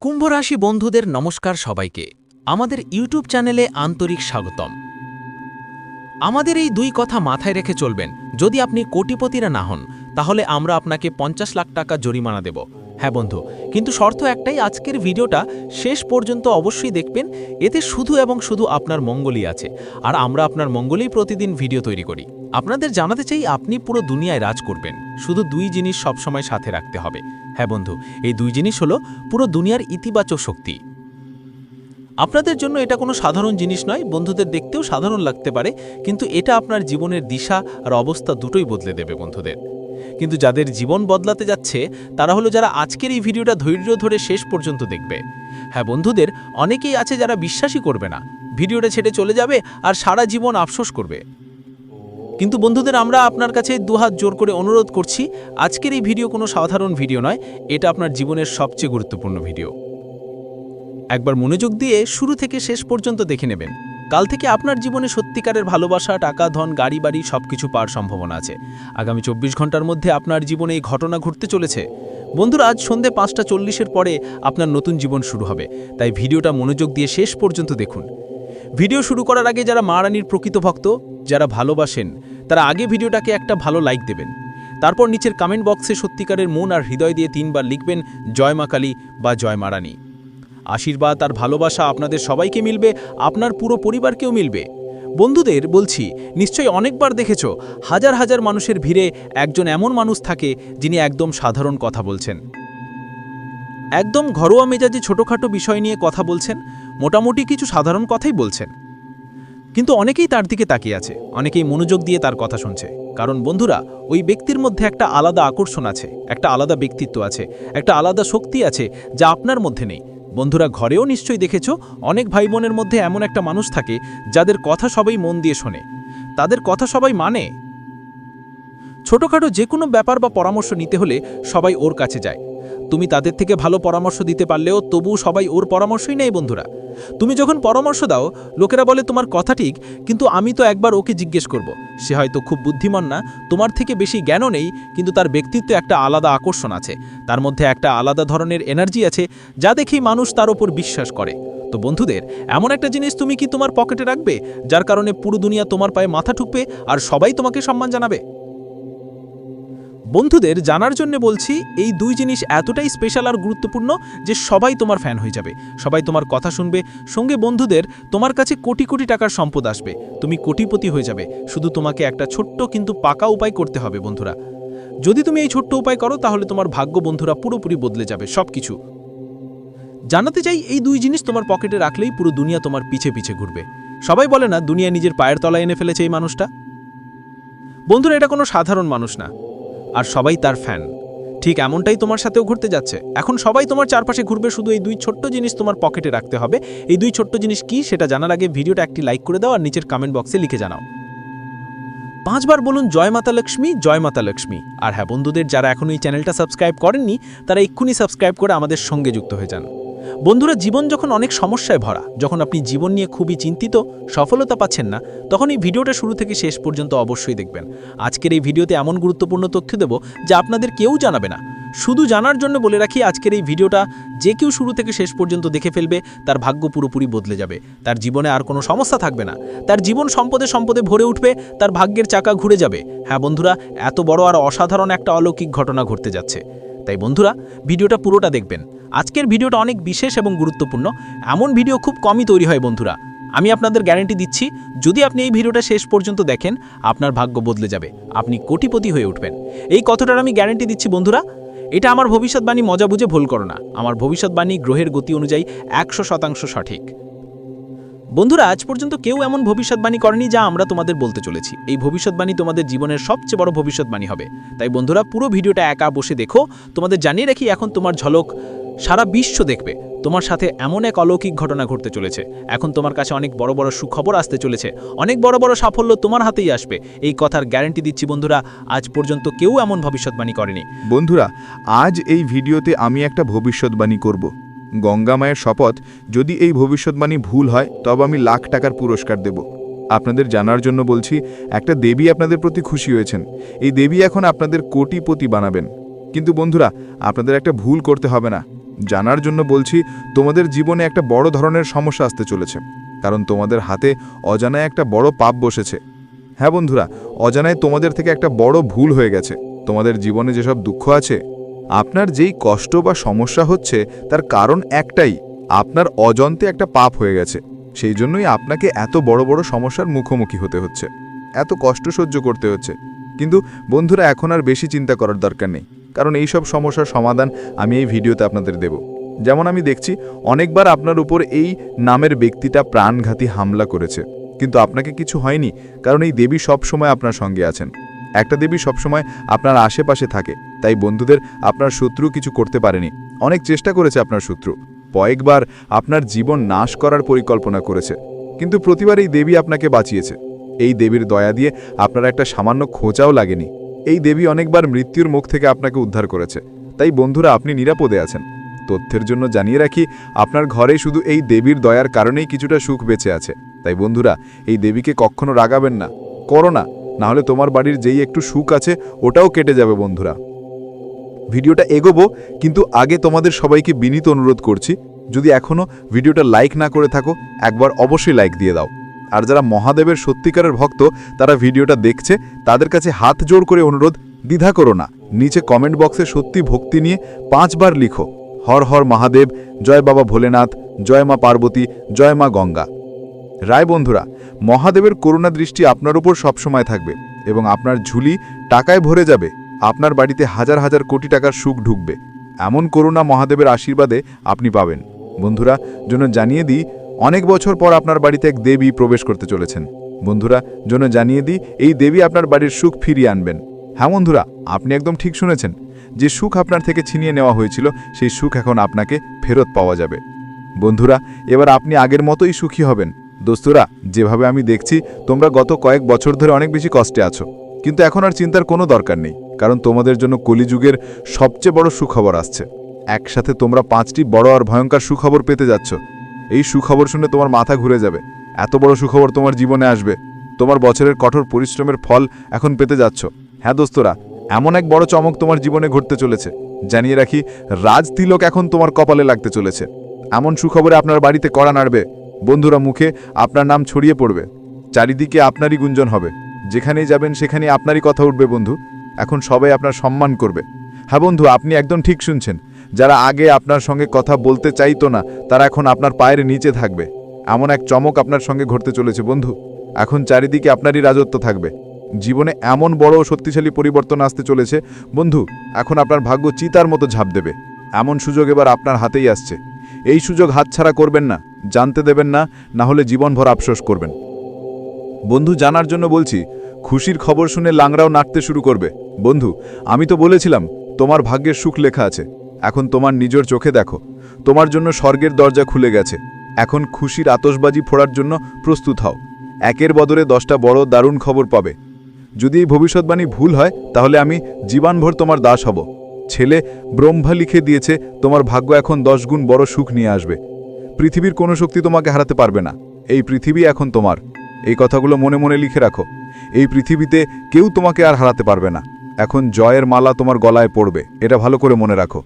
কুম্ভ রাশি বন্ধুদের নমস্কার সবাইকে। আমাদের ইউটিউব চ্যানেলে আন্তরিক স্বাগতম। আমাদের এই দুই কথা মাথায় রেখে চলবেন। যদি আপনি কোটিপতিরা না হন, তাহলে আমরা আপনাকে পঞ্চাশ লাখ টাকা জরিমানা দেব। হ্যাঁ বন্ধু, কিন্তু শর্ত একটাই, আজকের ভিডিওটা শেষ পর্যন্ত অবশ্যই দেখবেন। এতে শুধু এবং শুধু আপনার মঙ্গলই আছে। আর আমরা আপনার মঙ্গলেই প্রতিদিন ভিডিও তৈরি করি। আপনাদের জানাতে চাই, আপনি পুরো দুনিয়ায় রাজ করবেন। শুধু দুই জিনিস সবসময় সাথে রাখতে হবে। হ্যাঁ বন্ধু, এই দুই জিনিস হলো পুরো দুনিয়ার ইতিবাচক শক্তি। আপনাদের জন্য এটা কোনো সাধারণ জিনিস নয়, বন্ধুদের দেখতেও সাধারণ লাগতে পারে, কিন্তু এটা আপনার জীবনের দিশা আর অবস্থা দুটোই বদলে দেবে বন্ধুদের। কিন্তু যাদের জীবন বদলাতে যাচ্ছে, তারা হলো যারা আজকের এই ভিডিওটা ধৈর্য ধরে শেষ পর্যন্ত দেখবে। হ্যাঁ বন্ধুদের, অনেকেই আছে যারা বিশ্বাসই করবে না। ভিডিওটা ছেড়ে চলে যাবে আর সারা জীবন আফসোস করবে। কিন্তু বন্ধুদের, আমরা আপনার কাছে দুহাত জোর করে অনুরোধ করছি, আজকের এই ভিডিও কোনো সাধারণ ভিডিও নয়, এটা আপনার জীবনের সবচেয়ে গুরুত্বপূর্ণ ভিডিও। একবার মনোযোগ দিয়ে শুরু থেকে শেষ পর্যন্ত দেখে নেবেন। কাল থেকে আপনার জীবনে সত্যিকারের ভালোবাসা, টাকা, ধন, গাড়ি, বাড়ি সব কিছু পাওয়ার সম্ভাবনা আছে। আগামী চব্বিশ ঘণ্টার মধ্যে আপনার জীবনে এই ঘটনা ঘটতে চলেছে। বন্ধুরা, আজ সন্ধে পাঁচটা চল্লিশের পরে আপনার নতুন জীবন শুরু হবে। তাই ভিডিওটা মনোযোগ দিয়ে শেষ পর্যন্ত দেখুন। ভিডিও শুরু করার আগে যারা মা রানীর প্রকৃত ভক্ত, যারা ভালোবাসেন, তারা আগে ভিডিওটাকে একটা ভালো লাইক দেবেন। তারপর নিচের কমেন্ট বক্সে সত্যিকারের মন আর হৃদয় দিয়ে তিনবার লিখবেন, জয় মা কালী বা জয় মা রানী আশীর্বাদ আর ভালোবাসা আপনাদের সবাইকে মিলবে, আপনার পুরো পরিবারকেও মিলবে। বন্ধুদের বলছি, নিশ্চয়ই অনেকবার দেখেছ, হাজার হাজার মানুষের ভিড়ে একজন এমন মানুষ থাকে যিনি একদম সাধারণ কথা বলছেন। একদম ঘরোয়া মেজাজে ছোটোখাটো বিষয় নিয়ে কথা বলছেন, মোটামুটি কিছু সাধারণ কথাই বলছেন। কিন্তু অনেকেই তার দিকে তাকিয়ে আছে, অনেকেই মনোযোগ দিয়ে তার কথা শুনছে। কারণ বন্ধুরা, ওই ব্যক্তির মধ্যে একটা আলাদা আকর্ষণ আছে, একটা আলাদা ব্যক্তিত্ব আছে, একটা আলাদা শক্তি আছে যা আপনার মধ্যে নেই। বন্ধুরা ঘরেও নিশ্চয়ই দেখেছ, অনেক ভাই বোনের মধ্যে এমন একটা মানুষ থাকে, যাদের কথা সবাই মন দিয়ে শোনে। তাদের কথা সবাই মানে? ছোটখাটো যে কোনো ব্যাপার বা পরামর্শ নিতে হলে সবাই ওর কাছে যায়। তুমি তাদের থেকে ভালো পরামর্শ দিতে পারলেও তবু সবাই ওর পরামর্শই নেই বন্ধুরা। তুমি যখন পরামর্শ দাও, লোকেরা বলে তোমার কথা ঠিক, কিন্তু আমি তো একবার ওকে জিজ্ঞেস করব। সে হয়তো খুব বুদ্ধিমান না, তোমার থেকে বেশি জ্ঞানও নেই, কিন্তু তার ব্যক্তিত্বে একটা আলাদা আকর্ষণ আছে। তার মধ্যে একটা আলাদা ধরনের এনার্জি আছে, যা দেখেই মানুষ তার ওপর বিশ্বাস করে। তো বন্ধুদের, এমন একটা জিনিস তুমি কি তোমার পকেটে রাখবে, যার কারণে পুরো দুনিয়া তোমার পায়ে মাথা ঠুকবে, আর সবাই তোমাকে সম্মান জানাবে? বন্ধুদের জানার জন্য বলছি, এই দুই জিনিস এতটাই স্পেশাল আর গুরুত্বপূর্ণ যে সবাই তোমার ফ্যান হয়ে যাবে। সবাই তোমার কথা শুনবে, সঙ্গে বন্ধুদের তোমার কাছে কোটি কোটি টাকার সম্পদ আসবে। তুমি কোটিপতি হয়ে যাবে। শুধু তোমাকে একটা ছোট্ট কিন্তু পাকা উপায় করতে হবে, বন্ধুরা। যদি তুমি এই ছোট্ট উপায় করো, তাহলে তোমার ভাগ্য বন্ধুরা পুরোপুরি বদলে যাবে সব কিছু জানাতে চাই, এই দুই জিনিস তোমার পকেটে রাখলেই পুরো দুনিয়া তোমার পিছে পিছে ঘুরবে। সবাই বলে না, দুনিয়া নিজের পায়ের তলায় এনে ফেলেছে এই মানুষটা? বন্ধুরা, এটা কোনো সাধারণ মানুষ না। আর সবাই তার ফ্যান ঠিক এমনটাই তোমার সাথেও ঘুরতে যাচ্ছে। এখন সবাই তোমার চারপাশে ঘুরবে, শুধু এই দুই ছোট্ট জিনিস তোমার পকেটে রাখতে হবে। এই দুই ছোট্ট জিনিস কি সেটা জানার আগে ভিডিওটা একটি লাইক করে দাও আর নিচের কমেন্ট বক্সে লিখে জানাও। পাঁচবার বলুন, জয় মাতা লক্ষ্মী, জয় মাতা লক্ষ্মী। আর হ্যাঁ বন্ধুদের, যারা এখন এই চ্যানেলটা সাবস্ক্রাইব করেননি, তারা এক্ষুনি সাবস্ক্রাইব করে আমাদের সঙ্গে যুক্ত হয়ে যান। বন্ধুরা, জীবন যখন অনেক সমস্যায় ভরা, যখন আপনি জীবন নিয়ে খুবই চিন্তিত, সফলতা পাচ্ছেন না, তখন এই ভিডিওটা শুরু থেকে শেষ পর্যন্ত অবশ্যই দেখবেন। আজকের এই ভিডিওতে এমন গুরুত্বপূর্ণ তথ্য দেব যা আপনাদের কেউ জানাবে না। শুধু জানার জন্য বলে রাখি, আজকের এই ভিডিওটা যে কেউ শুরু থেকে শেষ পর্যন্ত দেখে ফেলবে, তার ভাগ্য পুরোপুরি বদলে যাবে। তার জীবনে আর কোনো সমস্যা থাকবে না। তার জীবন সম্পদে সম্পদে ভরে উঠবে, তার ভাগ্যের চাকা ঘুরে যাবে। হ্যাঁ বন্ধুরা, এত বড় আর অসাধারণ একটা অলৌকিক ঘটনা ঘটতে যাচ্ছে। তাই বন্ধুরা, ভিডিওটা পুরোটা দেখবেন। আজকের ভিডিওটা অনেক বিশেষ এবং গুরুত্বপূর্ণ। এমন ভিডিও খুব কমই তৈরি হয় বন্ধুরা। আমি আপনাদের গ্যারেন্টি দিচ্ছি, যদি আপনি এই ভিডিওটা শেষ পর্যন্ত দেখেন, আপনার ভাগ্য বদলে যাবে। আপনি কোটিপতি হয়ে উঠবেন। এই কথাটার আমি গ্যারেন্টি দিচ্ছি বন্ধুরা। এটা আমার ভবিষ্যৎবাণী মজা বুঝে ভুল করো না। আমার ভবিষ্যৎবাণী গ্রহের গতি অনুযায়ী একশো শতাংশ সঠিক। বন্ধুরা, আজ পর্যন্ত কেউ এমন ভবিষ্যৎবাণী করেনি যা আমরা তোমাদের বলতে চলেছি। এই ভবিষ্যৎবাণী তোমাদের জীবনের সবচেয়ে বড় ভবিষ্যৎবাণী হবে। তাই বন্ধুরা, পুরো ভিডিওটা একা বসে দেখো। তোমাদের জানিয়ে রাখি, এখন তোমার ঝলক সারা বিশ্ব দেখবে। তোমার সাথে এমন এক অলৌকিক ঘটনা ঘটতে চলেছে। এখন তোমার কাছে অনেক বড় বড় সুখবর আসতে চলেছে। অনেক বড় বড় সাফল্য তোমার হাতেই আসবে। এই কথার গ্যারান্টি দিচ্ছি বন্ধুরা, আজ পর্যন্ত কেউ এমন ভবিষ্যৎবাণী করেনি। বন্ধুরা, আজ এই ভিডিওতে আমি একটা ভবিষ্যৎবাণী করব। গঙ্গা মায়ের শপথ যদি এই ভবিষ্যৎবাণী ভুল হয়, তবে আমি লাখ টাকার পুরস্কার দেব। আপনাদের জানার জন্য বলছি, একটা দেবী আপনাদের প্রতি খুশি হয়েছেন। এই দেবী এখন আপনাদের কোটিপতি বানাবেন। কিন্তু বন্ধুরা, আপনাদের একটা ভুল করতে হবে না। জানার জন্য বলছি, তোমাদের জীবনে একটা বড় ধরনের সমস্যা আসতে চলেছে। কারণ তোমাদের হাতে অজানায় একটা বড় পাপ বসেছে। হ্যাঁ বন্ধুরা, অজানায় তোমাদের থেকে একটা বড় ভুল হয়ে গেছে। তোমাদের জীবনে যেসব দুঃখ আছে আপনার যেই কষ্ট বা সমস্যা হচ্ছে, তার কারণ একটাই, আপনার অজন্তে একটা পাপ হয়ে গেছে। সেই জন্যই আপনাকে এত বড় বড় সমস্যার মুখোমুখি হতে হচ্ছে। এত কষ্ট সহ্য করতে হচ্ছে। কিন্তু বন্ধুরা, এখন আর বেশি চিন্তা করার দরকার নেই। কারণ এই সব সমস্যার সমাধান আমি এই ভিডিওতে আপনাদের দেব। যেমন আমি দেখছি, অনেকবার আপনার উপর এই নামের ব্যক্তিটা প্রাণঘাতী হামলা করেছে। কিন্তু আপনাকে কিছু হয়নি, কারণ এই দেবী সবসময় আপনার সঙ্গে আছেন। একটা দেবী সবসময় আপনার আশেপাশে থাকে। তাই বন্ধুদের আপনার শত্রু কিছু করতে পারেনি। অনেক চেষ্টা করেছে আপনার শত্রু। কয়েকবার আপনার জীবন নাশ করার পরিকল্পনা করেছে। কিন্তু প্রতিবার এই দেবী আপনাকে বাঁচিয়েছে। এই দেবীর দয়া দিয়ে আপনার একটা সামান্য খোঁচাও লাগেনি। এই দেবী অনেকবার মৃত্যুর মুখ থেকে আপনাকে উদ্ধার করেছে। তাই বন্ধুরা, আপনি নিরাপদে আছেন। তথ্যের জন্য জানিয়ে রাখি, আপনার ঘরে শুধু এই দেবীর দয়ার কারণেই কিছুটা সুখ বেঁচে আছে। তাই বন্ধুরা, এই দেবীকে কখনো রাগাবেন না। করো না, নাহলে তোমার বাড়ির যেই একটু সুখ আছে, ওটাও কেটে যাবে বন্ধুরা। ভিডিওটা এগোবো, কিন্তু আগে তোমাদের সবাইকে বিনীত অনুরোধ করছি, যদি এখনও ভিডিওটা লাইক না করে থাকো, একবার অবশ্যই লাইক দিয়ে দাও। আর যারা মহাদেবের সত্যিকারের ভক্ত, তারা ভিডিওটা দেখছে, তাদের কাছে হাত জোর করে অনুরোধ, দ্বিধা করো না। নিচে কমেন্ট বক্সে সত্যি ভক্তি নিয়ে পাঁচবার লিখো, হর হর মহাদেব, জয় বাবা ভোলেনাথ, জয় মা পার্বতী, জয় মা গঙ্গা। রায় বন্ধুরা, মহাদেবের করুণা দৃষ্টি আপনার উপর সবসময় থাকবে এবং আপনার ঝুলি টাকায় ভরে যাবে। আপনার বাড়িতে হাজার হাজার কোটি টাকার সুখ ঢুকবে। এমন করুণা মহাদেবের আশীর্বাদে আপনি পাবেন। বন্ধুরা, জন্য জানিয়ে দিই, অনেক বছর পর আপনার বাড়িতে এক দেবী প্রবেশ করতে চলেছেন। বন্ধুরা, জন্য জানিয়ে দিই, এই দেবী আপনার বাড়ির সুখ ফিরিয়ে আনবেন। হ্যাঁ বন্ধুরা, আপনি একদম ঠিক শুনেছেন। যে সুখ আপনার থেকে ছিনিয়ে নেওয়া হয়েছিল, সেই সুখ এখন আপনাকে ফেরত পাওয়া যাবে। বন্ধুরা, এবার আপনি আগের মতোই সুখী হবেন। দোস্তরা, যেভাবে আমি দেখছি, তোমরা গত কয়েক বছর ধরে অনেক বেশি কষ্টে আছো। কিন্তু এখন আর চিন্তার কোনো দরকার নেই। কারণ তোমাদের জন্য কলিযুগের সবচেয়ে বড় সুখবর আসছে। একসাথে তোমরা পাঁচটি বড় আর ভয়ঙ্কর সুখবর পেতে যাচ্ছ। এই সুখবর শুনে তোমার মাথা ঘুরে যাবে। এত বড় সুখবর তোমার জীবনে আসবে। তোমার বছরের কঠোর পরিশ্রমের ফল এখন পেতে যাচ্ছ। হ্যাঁ দোস্তরা, এমন এক বড় চমক তোমার জীবনে ঘটতে চলেছে। জানিয়ে রাখি, রাজ তিলক এখন তোমার কপালে লাগতে চলেছে। এমন সুখবরে আপনার বাড়িতে কড়া নাড়বে। বন্ধুরা মুখে আপনার নাম ছড়িয়ে পড়বে। চারিদিকে আপনারই গুঞ্জন হবে। যেখানেই যাবেন সেখানে আপনারই কথা উঠবে বন্ধু। এখন সবাই আপনার সম্মান করবে। হ্যাঁ বন্ধু, আপনি একদম ঠিক শুনছেন। যারা আগে আপনার সঙ্গে কথা বলতে চাইতো না, তারা এখন আপনার পায়ের নিচে থাকবে। এমন এক চমক আপনার সঙ্গে ঘটতে চলেছে বন্ধু। এখন চারিদিকে আপনারই রাজত্ব থাকবে। জীবনে এমন বড় শক্তিশালী পরিবর্তন আসতে চলেছে। বন্ধু, এখন আপনার ভাগ্য চিতার মতো ঝাঁপ দেবে। এমন সুযোগ এবার আপনার হাতেই আসছে। এই সুযোগ হাতছাড়া করবেন না, জানতে দেবেন না না হলে জীবনভর আফসোস করবেন। বন্ধু, জানার জন্য বলছি, খুশির খবর শুনে লাংরাও নাটতে শুরু করবে। বন্ধু, আমি তো বলেছিলাম, তোমার ভাগ্যের সুখ লেখা আছে। এখন তোমার নিজের চোখে দেখো। তোমার জন্য স্বর্গের দরজা খুলে গেছে। এখন খুশির আতসবাজি ফোড়ার জন্য প্রস্তুত হও। একের বদলে দশটা বড় দারুণ খবর পাবে। যদি এই ভবিষ্যৎবাণী ভুল হয়, তাহলে আমি জীবনভর তোমার দাস হব। ছেলে ব্রহ্মা লিখে দিয়েছে, তোমার ভাগ্য এখন দশ গুণ বড় সুখ নিয়ে আসবে। পৃথিবীর কোনো শক্তি তোমাকে হারাতে পারবে না। এই পৃথিবী এখন তোমার। এই কথাগুলো মনে মনে লিখে রাখো। এই পৃথিবীতে কেউ তোমাকে আর হারাতে পারবে না। এখন জয়ের মালা তোমার গলায় পড়বে, এটা ভালো করে মনে রাখো।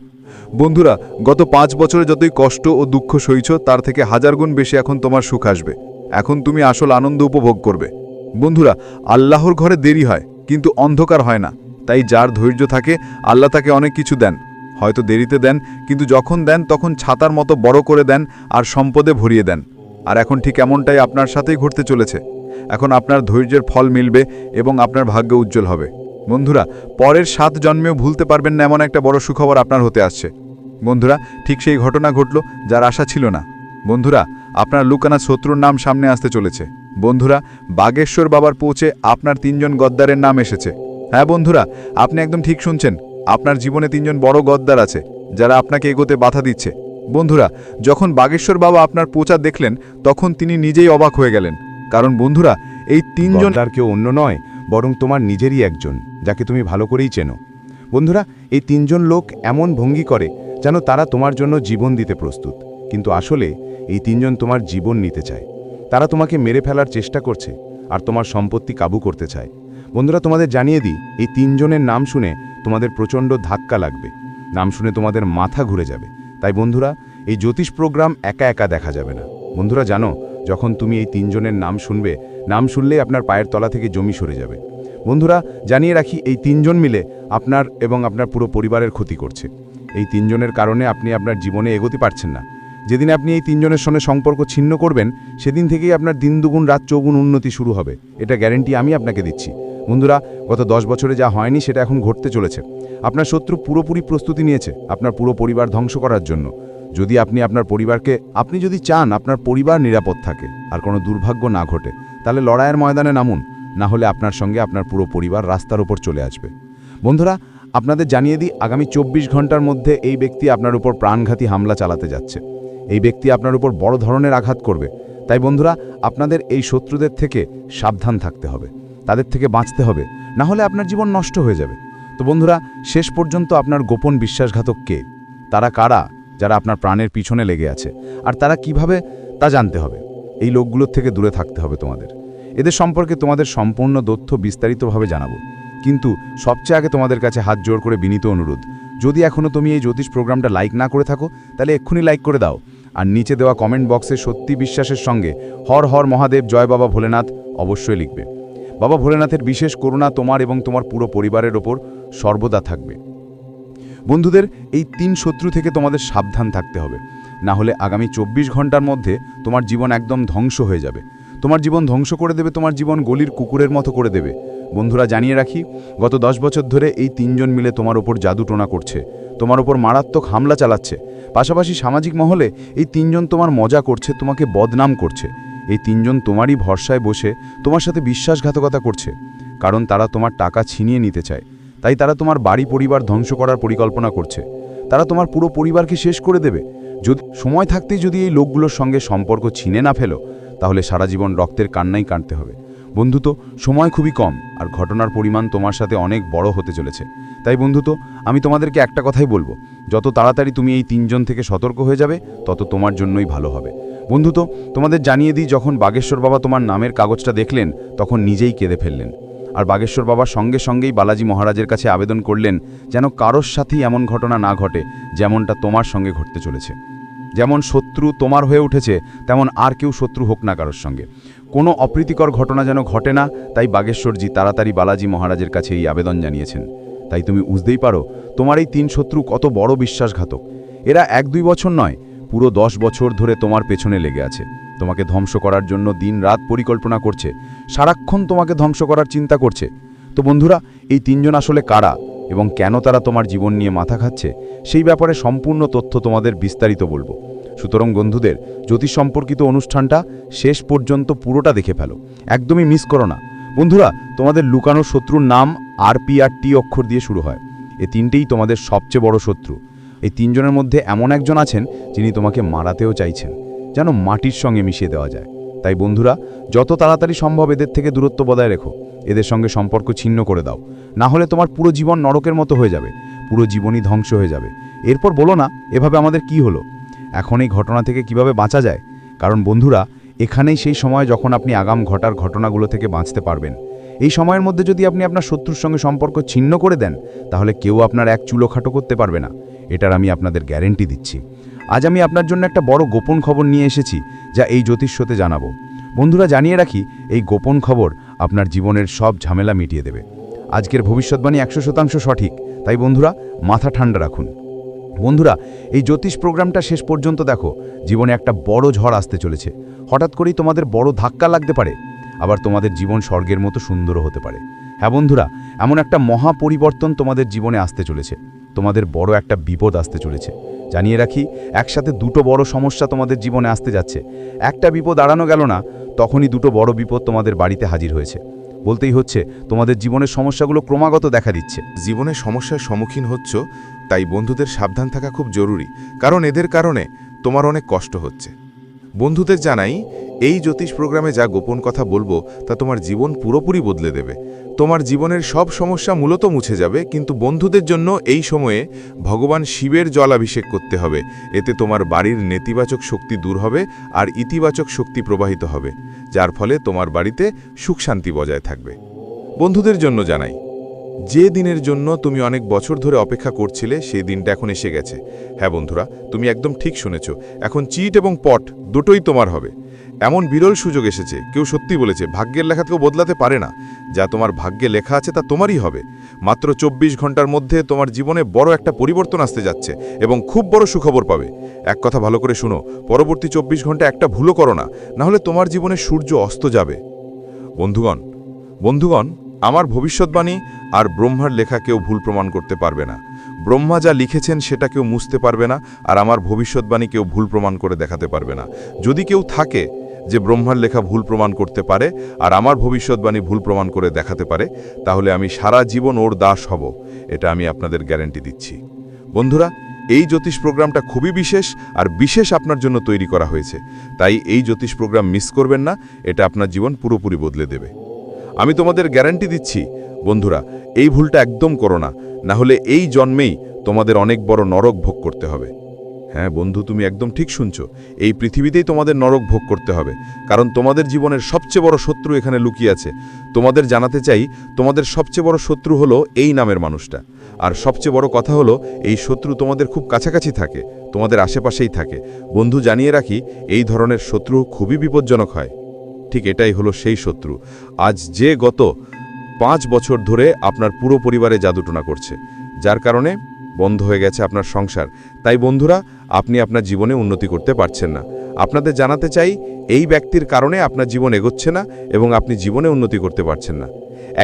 বন্ধুরা, গত পাঁচ বছরে যতই কষ্ট ও দুঃখ সইছ, তার থেকে হাজার গুণ বেশি এখন তোমার সুখ আসবে। এখন তুমি আসল আনন্দ উপভোগ করবে। বন্ধুরা, আল্লাহর ঘরে দেরি হয়, কিন্তু অন্ধকার হয় না। তাই যার ধৈর্য থাকে, আল্লাহ তাকে অনেক কিছু দেন। হয়তো দেরিতে দেন, কিন্তু যখন দেন, তখন ছাতার মতো বড় করে দেন আর সম্পদে ভরিয়ে দেন। আর এখন ঠিক এমনটাই আপনার সাথেই ঘটতে চলেছে। এখন আপনার ধৈর্যের ফল মিলবে এবং আপনার ভাগ্য উজ্জ্বল হবে। বন্ধুরা, পরের সাত জন্মেও ভুলতে পারবেন না এমন একটা বড় সুখবর আপনার হতে আসছে। বন্ধুরা, ঠিক সেই ঘটনা ঘটল যার আশা ছিল না। বন্ধুরা, আপনার লুকানা শত্রুর নাম সামনে আসতে চলেছে। বন্ধুরা, বাগেশ্বর বাবার পৌঁছে আপনার তিনজন গদ্দারের নাম এসেছে। হ্যাঁ বন্ধুরা, আপনি একদম ঠিক শুনছেন। আপনার জীবনে তিনজন বড় গদ্দার আছে, যারা আপনাকে এগোতে বাধা দিচ্ছে। বন্ধুরা, যখন বাগেশ্বর বাবা আপনার পোচা দেখলেন, তখন তিনি নিজেই অবাক হয়ে গেলেন। কারণ বন্ধুরা, এই তিনজন আর কেউ অন্য নয় বরং তোমার নিজেরই একজন, যাকে তুমি ভালো করেই চেনো। বন্ধুরা, এই তিনজন লোক এমন ভঙ্গি করে যেন তারা তোমার জন্য জীবন দিতে প্রস্তুত। কিন্তু আসলে এই তিনজন তোমার জীবন নিতে চায়। তারা তোমাকে মেরে ফেলার চেষ্টা করছে আর তোমার সম্পত্তি কাবু করতে চায়। বন্ধুরা, তোমাদের জানিয়ে দিই, এই তিনজনের নাম শুনে তোমাদের প্রচণ্ড ধাক্কা লাগবে। নাম শুনে তোমাদের মাথা ঘুরে যাবে। তাই বন্ধুরা, এই জ্যোতিষ প্রোগ্রাম একা একা দেখা যাবে না। বন্ধুরা, জানো, যখন তুমি এই তিনজনের নাম শুনবে নাম শুনলেই আপনার পায়ের তলা থেকে জমি সরে যাবে। বন্ধুরা, জানিয়ে রাখি, এই তিনজন মিলে আপনার এবং আপনার পুরো পরিবারের ক্ষতি করছে। এই তিনজনের কারণে আপনি আপনার জীবনে এগোতে পারছেন না। যেদিন আপনি এই তিনজনের সঙ্গে সম্পর্ক ছিন্ন করবেন, সেদিন থেকেই আপনার দিন দুগুণ, রাত চৌগুণ উন্নতি শুরু হবে। এটা গ্যারেন্টি আমি আপনাকে দিচ্ছি। বন্ধুরা, গত দশ বছরে যা হয়নি, সেটা এখন ঘটতে চলেছে। আপনার শত্রু পুরোপুরি প্রস্তুতি নিয়েছে, আপনার পুরো পরিবার ধ্বংস করার জন্য। যদি আপনি আপনার পরিবারকে, আপনি যদি চান আপনার পরিবার নিরাপদ থাকে, আর কোনো দুর্ভাগ্য না ঘটে তাহলে লড়াইয়ের ময়দানে নামুন, না হলে আপনার সঙ্গে আপনার পুরো পরিবার রাস্তার ওপর চলে আসবে। বন্ধুরা, আপনাদের জানিয়ে দিই, আগামী চব্বিশ ঘণ্টার মধ্যে এই ব্যক্তি আপনার উপর প্রাণঘাতী হামলা চালাতে যাচ্ছে। এই ব্যক্তি আপনার উপর বড় ধরনের আঘাত করবে। তাই বন্ধুরা, আপনাদের এই শত্রুদের থেকে সাবধান থাকতে হবে। তাদের থেকে বাঁচতে হবে, না হলে আপনার জীবন নষ্ট হয়ে যাবে। তো বন্ধুরা, শেষ পর্যন্ত আপনার গোপন বিশ্বাসঘাতক কে? তারা কারা? যারা আপনার প্রাণের পিছনে লেগে আছে। আর তারা কীভাবে, তা জানতে হবে। এই লোকগুলোর থেকে দূরে থাকতে হবে তোমাদের। এদের সম্পর্কে তোমাদের সম্পূর্ণ তথ্য বিস্তারিতভাবে জানাব। কিন্তু সবচেয়ে আগে তোমাদের কাছে হাত জোর করে বিনীত অনুরোধ, যদি এখনও তুমি এই জ্যোতিষ প্রোগ্রামটা লাইক না করে থাকো, তাহলে এক্ষুনি লাইক করে দাও। আর নিচে দেওয়া কমেন্ট বক্সে সত্যি বিশ্বাসের সঙ্গে হর হর মহাদেব, জয় বাবা ভোলেনাথ অবশ্যই লিখবে। বাবা ভোলেনাথের বিশেষ করুণা তোমার এবং তোমার পুরো পরিবারের ওপর সর্বদা থাকবে। বন্ধুদের, এই তিন শত্রু থেকে তোমাদের সাবধান থাকতে হবে। না হলে আগামী চব্বিশ ঘণ্টার মধ্যে তোমার জীবন একদম ধ্বংস হয়ে যাবে। তোমার জীবন ধ্বংস করে দেবে, তোমার জীবন গলির কুকুরের মতো করে দেবে। বন্ধুরা, জানিয়ে রাখি, গত দশ বছর ধরে এই তিনজন মিলে তোমার ওপর জাদুটোনা করছে। তোমার ওপর মারাত্মক হামলা চালাচ্ছে। পাশাপাশি সামাজিক মহলে এই তিনজন তোমার মজা করছে, তোমাকে বদনাম করছে। এই তিনজন তোমারই ভরসায় বসে তোমার সাথে বিশ্বাসঘাতকতা করছে। কারণ তারা তোমার টাকা ছিনিয়ে নিতে চায়। তাই তারা তোমার বাড়ি পরিবার ধ্বংস করার পরিকল্পনা করছে। তারা তোমার পুরো পরিবারকে শেষ করে দেবে। যদি সময় থাকতেই যদি এই লোকগুলোর সঙ্গে সম্পর্ক ছিনে না ফেলো, তাহলে সারা জীবন রক্তের কান্নাই কাঁদতে হবে। বন্ধু তো, সময় খুবই কম, আর ঘটনার পরিমাণ তোমার সাথে অনেক বড় হতে চলেছে। তাই বন্ধু তো, আমি তোমাদেরকে একটা কথাই বলব, যত তাড়াতাড়ি তুমি এই তিনজন থেকে সতর্ক হয়ে যাবে, তত তোমার জন্যই ভালো হবে। বন্ধু তো, তোমাদের জানিয়ে দিই, যখন বাগেশ্বর বাবা তোমার নামের কাগজটা দেখলেন, তখন নিজেই কেঁদে ফেললেন। আর বাগেশ্বর বাবার সঙ্গে সঙ্গেই বালাজি মহারাজের কাছে আবেদন করলেন, যেন কারোর সাথেই এমন ঘটনা না ঘটে, যেমনটা তোমার সঙ্গে ঘটতে চলেছে। যেমন শত্রু তোমার হয়ে উঠেছে, তেমন আর কেউ শত্রু হোক না কারোর সঙ্গে। কোনো অপ্রীতিকর ঘটনা যেন ঘটে না, তাই বাগেশ্বরজি তাড়াতাড়ি বালাজি মহারাজের কাছে এই আবেদন জানিয়েছেন। তাই তুমি বুঝতেই পারো, তোমার এই তিন শত্রু কত বড় বিশ্বাসঘাতক। এরা এক দুই বছর নয়, পুরো দশ বছর ধরে তোমার পেছনে লেগে আছে। তোমাকে ধ্বংস করার জন্য দিন রাত পরিকল্পনা করছে, সারাক্ষণ তোমাকে ধ্বংস করার চিন্তা করছে। তো বন্ধুরা, এই তিনজন আসলে কারা? এবং কেন তারা তোমার জীবন নিয়ে মাথা খাচ্ছে, সেই ব্যাপারে সম্পূর্ণ তথ্য তোমাদের বিস্তারিত বলব। সুতরাং বন্ধুদের, জ্যোতিষ সম্পর্কিত অনুষ্ঠানটা শেষ পর্যন্ত পুরোটা দেখে ফেলো। একদমই মিস করো না। বন্ধুরা, তোমাদের লুকানো শত্রুর নাম আর পি আর টি অক্ষর দিয়ে শুরু হয়। এ তিনটেই তোমাদের সবচেয়ে বড় শত্রু। এই তিনজনের মধ্যে এমন একজন আছেন যিনি তোমাকে মারাতেও চাইছেন, যেন মাটির সঙ্গে মিশিয়ে দেওয়া যায়। তাই বন্ধুরা, যত তাড়াতাড়ি সম্ভব এদের থেকে দূরত্ব বজায় রেখো। এদের সঙ্গে সম্পর্ক ছিন্ন করে দাও। না হলে তোমার পুরো জীবন নরকের মতো হয়ে যাবে। পুরো জীবনই ধ্বংস হয়ে যাবে। এরপর বলো না, এভাবে আমাদের কি হলো? এখন এই ঘটনা থেকে কীভাবে বাঁচা যায়? কারণ বন্ধুরা, এখানেই সেই সময় যখন আপনি আগাম ঘটার ঘটনাগুলো থেকে বাঁচতে পারবেন। এই সময়ের মধ্যে যদি আপনি আপনার শত্রুর সঙ্গে সম্পর্ক ছিন্ন করে দেন, তাহলে কেউ আপনার এক চুলো খাটো করতে পারবে না। এটার আমি আপনাদের গ্যারেন্টি দিচ্ছি। আজ আমি আপনার জন্য একটা বড় গোপন খবর নিয়ে এসেছি, যা এই জ্যোতিষ্যতে জানাব। বন্ধুরা, জানিয়ে রাখি, এই গোপন খবর আপনার জীবনের সব ঝামেলা মিটিয়ে দেবে। আজকের ভবিষ্যৎবাণী একশো শতাংশ সঠিক। তাই বন্ধুরা, মাথা ঠান্ডা রাখুন। বন্ধুরা, এই জ্যোতিষ প্রোগ্রামটা শেষ পর্যন্ত দেখো। জীবনে একটা বড় ঝড় আসতে চলেছে। হঠাৎ করেই তোমাদের বড় ধাক্কা লাগতে পারে। আবার তোমাদের জীবন স্বর্গের মতো সুন্দরও হতে পারে। হ্যাঁ বন্ধুরা, এমন একটা মহা পরিবর্তন তোমাদের জীবনে আসতে চলেছে। তোমাদের বড় একটা বিপদ আসতে চলেছে। জানিয়ে রাখি, একসাথে দুটো বড় সমস্যা তোমাদের জীবনে আসতে যাচ্ছে। একটা বিপদ আড়ানো গেল না, তখনই দুটো বড় বিপদ তোমাদের বাড়িতে হাজির হয়েছে। বলতেই হচ্ছে, তোমাদের জীবনের সমস্যাগুলো ক্রমাগত দেখা দিচ্ছে। জীবনে সমস্যার সম্মুখীন হচ্ছ, তাই বন্ধুদের সাবধান থাকা খুব জরুরি, কারণ এদের কারণে তোমার অনেক কষ্ট হচ্ছে। বন্ধুদের জানাই, এই জ্যোতিষ প্রোগ্রামে যা গোপন কথা বলব, তা তোমার জীবন পুরোপুরি বদলে দেবে। তোমার জীবনের সব সমস্যা মূলত মুছে যাবে, কিন্তু বন্ধুদের জন্য এই সময়ে ভগবান শিবের জলাভিষেক করতে হবে। এতে তোমার বাড়ির নেতিবাচক শক্তি দূর হবে আর ইতিবাচক শক্তি প্রবাহিত হবে, যার ফলে তোমার বাড়িতে সুখ শান্তি বজায় থাকবে। বন্ধুদের জন্য জানাই যে দিনের জন্য তুমি অনেক বছর ধরে অপেক্ষা করছিলে, সেই দিনটা এখন এসে গেছে। হ্যাঁ বন্ধুরা, তুমি একদম ঠিক শুনেছ। এখন চিট এবং পট দুটোই তোমার হবে। এমন বিরল সুযোগ এসেছে, কেউ সত্যি বলেছে, ভাগ্যের লেখা কেউ বদলাতে পারে না। যা তোমার ভাগ্যে লেখা আছে, তা তোমারই হবে। মাত্র চব্বিশ ঘণ্টার মধ্যে তোমার জীবনে বড় একটা পরিবর্তন আসতে যাচ্ছে এবং খুব বড় সুখবর পাবে। এক কথা ভালো করে শুনো, পরবর্তী চব্বিশ ঘণ্টা একটা ভুলও করো না, নাহলে তোমার জীবনে সূর্য অস্ত যাবে। বন্ধুগণ বন্ধুগণ আমার ভবিষ্যৎবাণী আর ব্রহ্মার লেখা কেউ ভুল প্রমাণ করতে পারবে না। ব্রহ্মা যা লিখেছেন সেটা কেউ মুছতে পারবে না আর আমার ভবিষ্যৎবাণী কেউ ভুল প্রমাণ করে দেখাতে পারবে না। যদি কেউ থাকে যে ব্রহ্মার লেখা ভুল প্রমাণ করতে পারে আর আমার ভবিষ্যৎবাণী ভুল প্রমাণ করে দেখাতে পারে, তাহলে আমি সারা জীবন ওর দাস হব, এটা আমি আপনাদের গ্যারেন্টি দিচ্ছি। বন্ধুরা, এই জ্যোতিষ প্রোগ্রামটা খুবই বিশেষ আর বিশেষ আপনার জন্য তৈরি করা হয়েছে। তাই এই জ্যোতিষ প্রোগ্রাম মিস করবেন না, এটা আপনার জীবন পুরোপুরি বদলে দেবে। আমি তোমাদের গ্যারান্টি দিচ্ছি, বন্ধুরা, এই ভুলটা একদম করো না না হলে এই জন্মেই তোমাদের অনেক বড় নরক ভোগ করতে হবে। হ্যাঁ বন্ধু, তুমি একদম ঠিক শুনছো, এই পৃথিবীতেই তোমাদের নরক ভোগ করতে হবে, কারণ তোমাদের জীবনের সবচেয়ে বড় শত্রু এখানে লুকিয়ে আছে। তোমাদের জানাতে চাই, তোমাদের সবচেয়ে বড় শত্রু হলো এই নামের মানুষটা, আর সবচেয়ে বড় কথা হলো, এই শত্রু তোমাদের খুব কাছাকাছি থাকে, তোমাদের আশেপাশেই থাকে। বন্ধু, জানিয়ে রাখি, এই ধরনের শত্রু খুবই বিপজ্জনক হয়। ঠিক এটাই হলো সেই শত্রু। আজ যে গত পাঁচ বছর ধরে আপনার পুরো পরিবারে জাদুটনা করছে, যার কারণে বন্ধ হয়ে গেছে আপনার সংসার। তাই বন্ধুরা, আপনি আপনার জীবনে উন্নতি করতে পারছেন না। আপনাদের জানাতে চাই, এই ব্যক্তির কারণে আপনার জীবন এগোচ্ছে না এবং আপনি জীবনে উন্নতি করতে পারছেন না।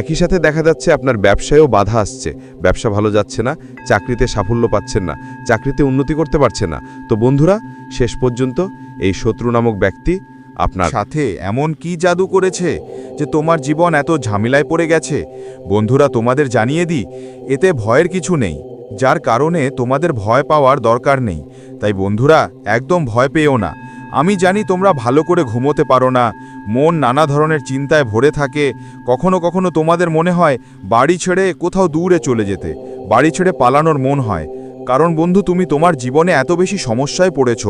একই সাথে দেখা যাচ্ছে আপনার ব্যবসায়ও বাধা আসছে। ব্যবসা ভালো যাচ্ছে না, চাকরিতে সাফল্য পাচ্ছেন না, চাকরিতে উন্নতি করতে পারছেন না। তো বন্ধুরা, শেষ পর্যন্ত এই শত্রু নামক ব্যক্তি আপনার সাথে এমন কি জাদু করেছে যে তোমার জীবন এত ঝামেলায় পড়ে গেছে? বন্ধুরা, তোমাদের জানিয়ে দিই, এতে ভয়ের কিছু নেই। যার কারণে তোমাদের ভয় পাওয়ার দরকার নেই। তাই বন্ধুরা, একদম ভয় পেও না। আমি জানি তোমরা ভালো করে ঘুমোতে পারো না। মন নানা ধরনের চিন্তায় ভরে থাকে। কখনো কখনো তোমাদের মনে হয়, বাড়ি ছেড়ে কোথাও দূরে চলে যেতে। বাড়ি ছেড়ে পালানোর মন হয়। কারণ বন্ধু, তুমি তোমার জীবনে এত বেশি সমস্যায় পড়েছ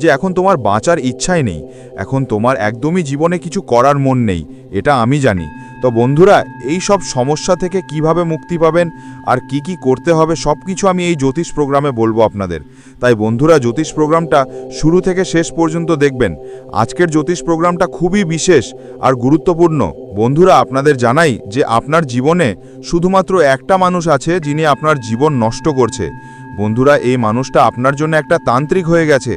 যে এখন তোমার বাঁচার ইচ্ছাই নেই। এখন তোমার একদমই জীবনে কিছু করার মন নেই, এটা আমি জানি। তো বন্ধুরা, এই সব সমস্যা থেকে কীভাবে মুক্তি পাবেন আর কি কি করতে হবে সব কিছু আমি এই জ্যোতিষ প্রোগ্রামে বলব আপনাদের। তাই বন্ধুরা, জ্যোতিষ প্রোগ্রামটা শুরু থেকে শেষ পর্যন্ত দেখবেন। আজকের জ্যোতিষ প্রোগ্রামটা খুবই বিশেষ আর গুরুত্বপূর্ণ। বন্ধুরা, আপনাদের জানাই যে আপনার জীবনে শুধুমাত্র একটা মানুষ আছে যিনি আপনার জীবন নষ্ট করছে। বন্ধুরা, এই মানুষটা আপনার জন্য একটা তান্ত্রিক হয়ে গেছে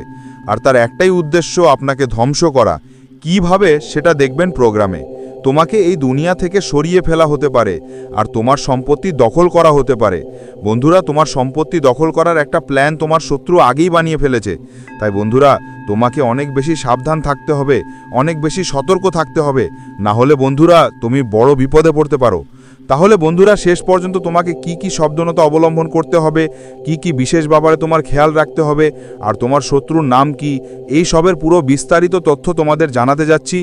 আর তার একটাই উদ্দেশ্য আপনাকে ধ্বংস করা। কীভাবে সেটা দেখবেন প্রোগ্রামে। তোমাকে এই দুনিয়া থেকে সরিয়ে ফেলা হতে পারে আর তোমার সম্পত্তি দখল করা হতে পারে। বন্ধুরা, তোমার সম্পত্তি দখল করার একটা প্ল্যান তোমার শত্রু আগেই বানিয়ে ফেলেছে। তাই বন্ধুরা, তোমাকে অনেক বেশি সাবধান থাকতে হবে, অনেক বেশি সতর্ক থাকতে হবে। না হলে বন্ধুরা, তুমি বড় বিপদে পড়তে পারো। তাহলে বন্ধুরা, শেষ পর্যন্ত তোমাকে কি কি সাবধানতা অবলম্বন করতে হবে, কি কি বিশেষ ব্যাপারে তোমার খেয়াল রাখতে হবে, আর তোমার শত্রুর নাম কি, এই সবের পুরো বিস্তারিত তথ্য তোমাদের জানাতে যাচ্ছি।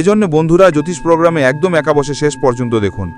এজন্য বন্ধুরা, জ্যোতিষ প্রোগ্রামে একদম একা বসে শেষ পর্যন্ত দেখুন।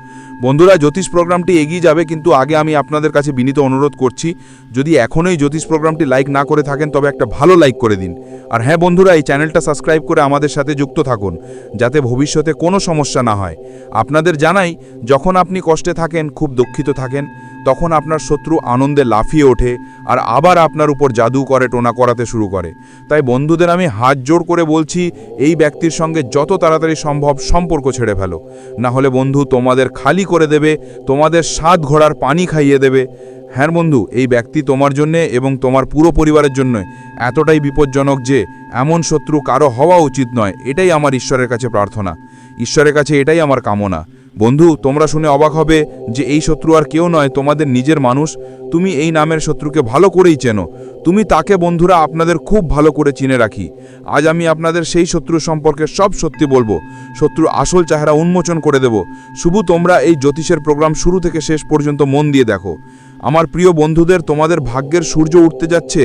বন্ধুরা, জ্যোতিষ প্রোগ্রামটি এগিয়ে যাবে, কিন্তু আগে আমি আপনাদের কাছে বিনীত অনুরোধ করছি, যদি এখনই জ্যোতিষ প্রোগ্রামটি লাইক না করে থাকেন, তবে একটা ভালো লাইক করে দিন। আর হ্যাঁ বন্ধুরা, এই চ্যানেলটা সাবস্ক্রাইব করে আমাদের সাথে যুক্ত থাকুন, যাতে ভবিষ্যতে কোনো সমস্যা না হয়। আপনাদের জানাই, যখন আপনি কষ্টে থাকেন, খুব দুঃখিত থাকেন, তখন আপনার শত্রু আনন্দে লাফিয়ে ওঠে আর আবার আপনার উপর জাদু করে, টোনা করাতে শুরু করে। তাই বন্ধুদের আমি হাত জোর করে বলছি, এই ব্যক্তির সঙ্গে যত তাড়াতাড়ি সম্ভব সম্পর্ক ছেড়ে ফেলো। না হলে বন্ধু তোমাদের খালি করে দেবে, তোমাদের সাত ঘোড়ার পানি খাইয়ে দেবে। হ্যাঁ বন্ধু, এই ব্যক্তি তোমার জন্যে এবং তোমার পুরো পরিবারের জন্য এতটাই বিপজ্জনক যে এমন শত্রু কারও হওয়া উচিত নয়, এটাই আমার ঈশ্বরের কাছে প্রার্থনা। ঈশ্বরের কাছে এটাই আমার কামনা। বন্ধু, তোমরা শুনে অবাক হবে যে এই শত্রু আর কেউ নয়, তোমাদের নিজের মানুষ। তুমি এই নামের শত্রুকে ভালো করেই চেনো। তুমি তাকে, বন্ধুরা, আপনাদের খুব ভালো করে চিনে রাখি। আজ আমি আপনাদের সেই শত্রু সম্পর্কে সব সত্যি বলব। শত্রু আসল চেহারা উন্মোচন করে দেব। শুভু তোমরা এই জ্যোতিষের প্রোগ্রাম শুরু থেকে শেষ পর্যন্ত মন দিয়ে দেখো। আমার প্রিয় বন্ধুদের তোমাদের ভাগ্যের সূর্য উঠতে যাচ্ছে,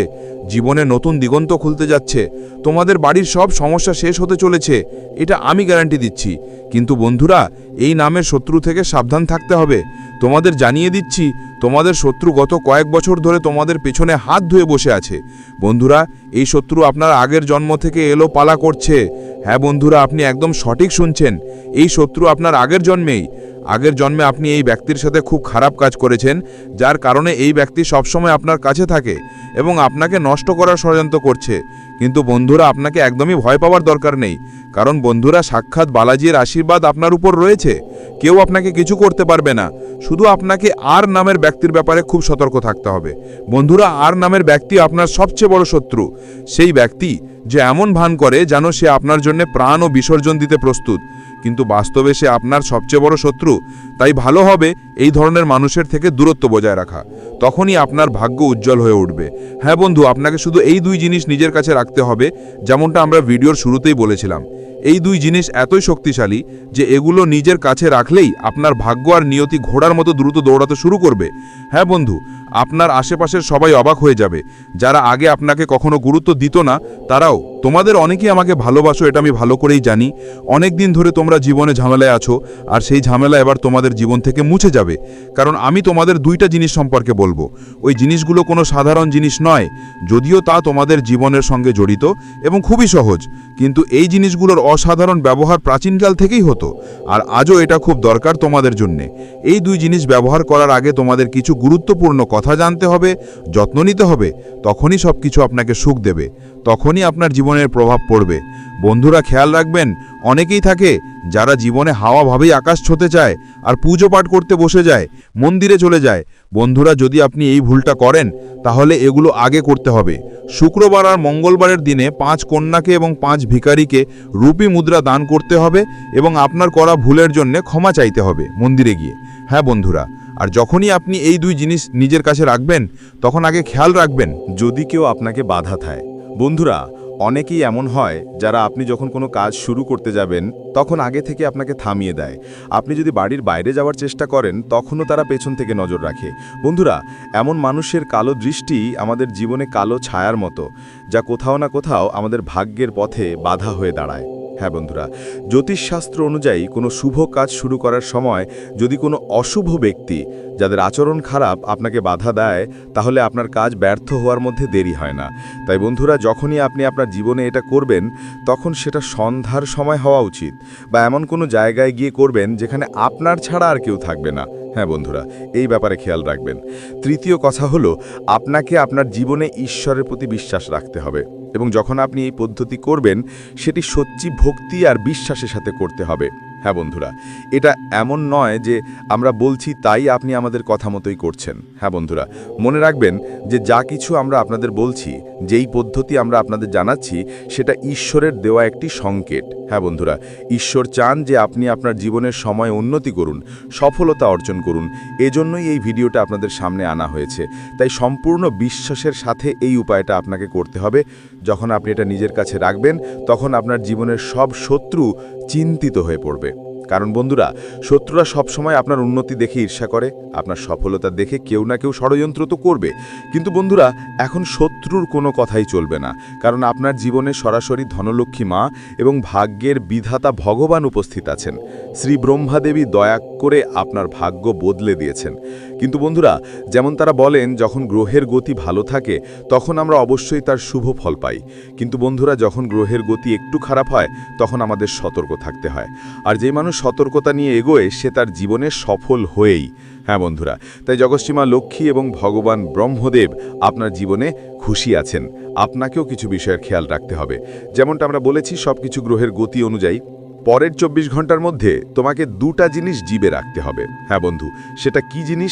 জীবনে নতুন দিগন্ত খুলতে যাচ্ছে, তোমাদের বাড়ির সব সমস্যা শেষ হতে চলেছে, এটা আমি গ্যারান্টি দিচ্ছি। কিন্তু বন্ধুরা, এই নামের শত্রু থেকে সাবধান থাকতে হবে। তোমাদের জানিয়ে দিচ্ছি, তোমাদের শত্রু গত কয়েক বছর ধরে তোমাদের পেছনে হাত ধুয়ে বসে আছে। বন্ধুরা, এই শত্রু আপনার আগের জন্ম থেকে এলো পালা করছে। হ্যাঁ বন্ধুরা, আপনি একদম সঠিক শুনছেন। এই শত্রু আপনার আগের জন্মেই। আগের জন্মে আপনি এই ব্যক্তির সাথে খুব খারাপ কাজ করেছেন, যার কারণে এই ব্যক্তি সবসময় আপনার কাছে থাকে এবং আপনাকে নষ্ট করার ষড়যন্ত্র করছে। কিন্তু বন্ধুরা, আপনাকে একদমই ভয় পাওয়ার দরকার নেই, কারণ বন্ধুরা, সাক্ষাৎ বালাজির আশীর্বাদ আপনার উপর রয়েছে। কেউ আপনাকে কিছু করতে পারবে না। শুধু আপনাকে আর নামের ব্যক্তির ব্যাপারে খুব সতর্ক থাকতে হবে। বন্ধুরা, আর নামের ব্যক্তি আপনার সবচেয়ে বড় শত্রু। সেই ব্যক্তি যে এমন ভান করে যেন সে আপনার জন্য প্রাণ ও বিসর্জন দিতে প্রস্তুত। কিন্তু বাস্তবে সে আপনার সবচেয়ে বড় শত্রু। তাই ভালো হবে এই ধরনের মানুষের থেকে দূরত্ব বজায় রাখা। তখনই আপনার ভাগ্য উজ্জ্বল হয়ে উঠবে। হ্যাঁ বন্ধু, আপনাকে শুধু এই দুই জিনিস নিজের কাছে রাখতে হবে, যেমনটা আমরা ভিডিওর শুরুতেই বলেছিলাম। এই দুই জিনিস এতই শক্তিশালী যে এগুলো নিজের কাছে রাখলেই আপনার ভাগ্য আর নিয়তি ঘোড়ার মতো দ্রুত দৌড়াতে শুরু করবে। হ্যাঁ বন্ধু, আপনার আশেপাশের সবাই অবাক হয়ে যাবে। যারা আগে আপনাকে কখনো গুরুত্ব দিত না, তারাও, তোমাদের অনেকেই আমাকে ভালোবাসো, এটা আমি ভালো করেই জানি। অনেক দিন ধরে তোমরা জীবনে ঝামেলায় আছো, আর সেই ঝামেলা এবার তোমাদের জীবন থেকে মুছে যাবে। কারণ আমি তোমাদের দুইটা জিনিস সম্পর্কে বলব। ওই জিনিসগুলো কোনো সাধারণ জিনিস নয়, যদিও তা তোমাদের জীবনের সঙ্গে জড়িত এবং খুবই সহজ। কিন্তু এই জিনিসগুলোর অসাধারণ ব্যবহার প্রাচীনকাল থেকেই হতো, আর আজও এটা খুব দরকার তোমাদের জন্যে। এই দুই জিনিস ব্যবহার করার আগে তোমাদের কিছু গুরুত্বপূর্ণ কথা জানতে হবে, যত্ন নিতে হবে, তখনই সব কিছু আপনাকে সুখ দেবে, তখনই আপনার জীবনের প্রভাব পড়বে। বন্ধুরা, খেয়াল রাখবেন, অনেকেই থাকে যারা জীবনে হাওয়া ভাবেই আকাশ ছুঁতে চায় আর পুজো পাঠ করতে বসে যায়, মন্দিরে চলে যায়। বন্ধুরা, যদি আপনি এই ভুলটা করেন, তাহলে এগুলো আগে করতে হবে। শুক্রবার আর মঙ্গলবারের দিনে পাঁচ কন্যাকে এবং পাঁচ ভিখারিকে রূপী মুদ্রা দান করতে হবে এবং আপনার করা ভুলের জন্য ক্ষমা চাইতে হবে মন্দিরে গিয়ে। হ্যাঁ বন্ধুরা, আর যখনই আপনি এই দুই জিনিস নিজের কাছে রাখবেন, তখন আগে খেয়াল রাখবেন, যদি কেউ আপনাকে বাধা থায় বন্ধুরা অনেকেই এমন হয় যারা আপনি যখন কোনো কাজ শুরু করতে যাবেন, তখন আগে থেকে আপনাকে থামিয়ে দেয়। আপনি যদি বাড়ির বাইরে যাওয়ার চেষ্টা করেন, তখনও তারা পেছন থেকে নজর রাখে। বন্ধুরা, এমন মানুষের কালো দৃষ্টি আমাদের জীবনে কালো ছায়ার মতো, যা কোথাও না কোথাও আমাদের ভাগ্যের পথে বাধা হয়ে দাঁড়ায়। হ্যাঁ বন্ধুরা, জ্যোতিষশাস্ত্র অনুযায়ী কোনো শুভ কাজ শুরু করার সময় যদি কোনো অশুভ ব্যক্তি যাদের আচরণ খারাপ আপনাকে বাধা দেয়, তাহলে আপনার কাজ ব্যর্থ হওয়ার মধ্যে দেরি হয় না। তাই বন্ধুরা, যখনই আপনি আপনার জীবনে এটা করবেন, তখন সেটা সন্ধ্যার সময় হওয়া উচিত বা এমন কোনো জায়গায় গিয়ে করবেন যেখানে আপনার ছাড়া আর কেউ থাকবে না। হ্যাঁ বন্ধুরা, এই ব্যাপারে খেয়াল রাখবেন। তৃতীয় কথা হলো, আপনাকে আপনার জীবনে ঈশ্বরের প্রতি বিশ্বাস রাখতে হবে এবং যখন আপনি এই পদ্ধতি করবেন, সেটি সত্যি ভক্তি আর বিশ্বাসের সাথে করতে হবে। হ্যাঁ বন্ধুরা, এটা এমন নয় যে আমরা বলছি তাই আপনি আমাদের কথা মতোই করছেন। হ্যাঁ বন্ধুরা, মনে রাখবেন যে যা কিছু আমরা আপনাদের বলছি, যেই পদ্ধতি আমরা আপনাদের জানাচ্ছি, সেটা ঈশ্বরের দেওয়া একটি সংকেত। হ্যাঁ বন্ধুরা, ঈশ্বর চান যে আপনি আপনার জীবনের সময় উন্নতি করুন, সফলতা অর্জন করুন। এজন্যই এই ভিডিওটা আপনাদের সামনে আনা হয়েছে। তাই সম্পূর্ণ বিশ্বাসের সাথে এই উপায়টা আপনাকে করতে হবে। যখন আপনি এটা নিজের কাছে রাখবেন, তখন আপনার জীবনের সব শত্রু চিন্তিত হয়ে পড়বে। কারণ বন্ধুরা, শত্রুরা সবসময় আপনার উন্নতি দেখে ঈর্ষা করে, আপনার সফলতা দেখে কেউ না কেউ ষড়যন্ত্র তো করবে। কিন্তু বন্ধুরা, এখন শত্রুর কোনো কথাই চলবে না, কারণ আপনার জীবনে সরাসরি ধনলক্ষ্মী মা এবং ভাগ্যের বিধাতা ভগবান উপস্থিত আছেন। শ্রী ব্রহ্মাদেবী দয়া করে আপনার ভাগ্য বদলে দিয়েছেন। কিন্তু বন্ধুরা, যেমন তারা বলেন, যখন গ্রহের গতি ভালো থাকে, তখন আমরা অবশ্যই তার শুভ ফল পাই। কিন্তু বন্ধুরা, যখন গ্রহের গতি একটু খারাপ হয়, তখন আমাদের সতর্ক থাকতে হয়। আর যে মানুষ সতর্কতা নিয়ে এগোয়, সে তার জীবনে সফল হয়েই। হ্যাঁ বন্ধুরা, তাই জগৎসীমা লক্ষ্মী এবং ভগবান ব্রহ্মদেব আপনার জীবনে খুশি আছেন। আপনাকেও কিছু বিষয়ের খেয়াল রাখতে হবে। যেমনটা আমরা বলেছি সব কিছু গ্রহের গতি অনুযায়ী। পরের চব্বিশ ঘণ্টার মধ্যে তোমাকে দুটা জিনিস জিবে রাখতে হবে। হ্যাঁ বন্ধু, সেটা কি জিনিস?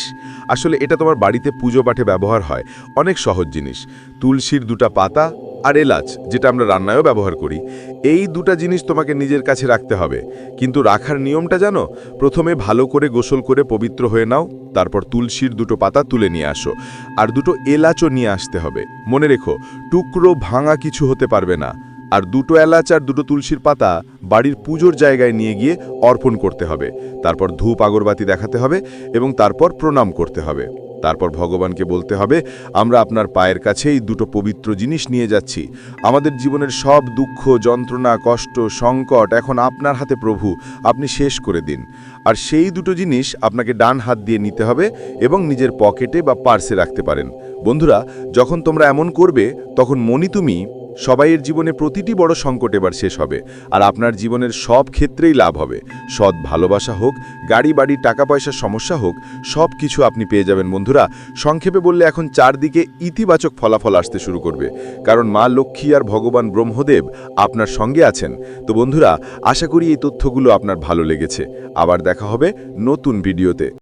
আসলে এটা তোমার বাড়িতে পুজো পাঠে ব্যবহার হয়। অনেক সহজ জিনিস। তুলসীর দুটা পাতা আর এলাচ, যেটা আমরা রান্নায়ও ব্যবহার করি। এই দুটা জিনিস তোমাকে নিজের কাছে রাখতে হবে। কিন্তু রাখার নিয়মটা জানো? প্রথমে ভালো করে গোসল করে পবিত্র হয়ে নাও, তারপর তুলসীর দুটো পাতা তুলে নিয়ে আসো। আর দুটো এলাচও নিয়ে আসতে হবে। মনে রেখো, টুকরো ভাঙা কিছু হতে পারবে না। আর দুটো এলাচ আর দুটো তুলসীর পাতা বাড়ির পুজোর জায়গায় নিয়ে গিয়ে অর্পণ করতে হবে। তারপর ধূপ, আগরবাতি দেখাতে হবে এবং তারপর প্রণাম করতে হবে। তারপর ভগবানকে বলতে হবে, আমরা আপনার পায়ের কাছেই দুটো পবিত্র জিনিস নিয়ে যাচ্ছি। আমাদের জীবনের সব দুঃখ, যন্ত্রণা, কষ্ট, সংকট এখন আপনার হাতে প্রভু, আপনি শেষ করে দিন। আর সেই দুটো জিনিস আপনাকে ডান হাত দিয়ে নিতে হবে এবং নিজের পকেটে বা পার্সে রাখতে পারেন। বন্ধুরা, যখন তোমরা এমন করবে, তখন মনি তুমি সবাইয়ের জীবনে প্রতিটি বড় সংকট এবার শেষ হবে, আর আপনার জীবনের সব ক্ষেত্রেই লাভ হবে। সৎ ভালোবাসা হোক, গাড়ি, বাড়ি টাকা পয়সার সমস্যা হোক সব কিছু আপনি পেয়ে যাবেন বন্ধুরা। সংক্ষেপে বললে এখন চারদিকে ইতিবাচক ফলাফল আসতে শুরু করবে, কারণ মা লক্ষ্মী আর ভগবান ব্রহ্মদেব আপনার সঙ্গে আছেন। তো বন্ধুরা, আশা করি এই তথ্যগুলো আপনার ভালো লেগেছে। আবার দেখা হবে নতুন ভিডিওতে।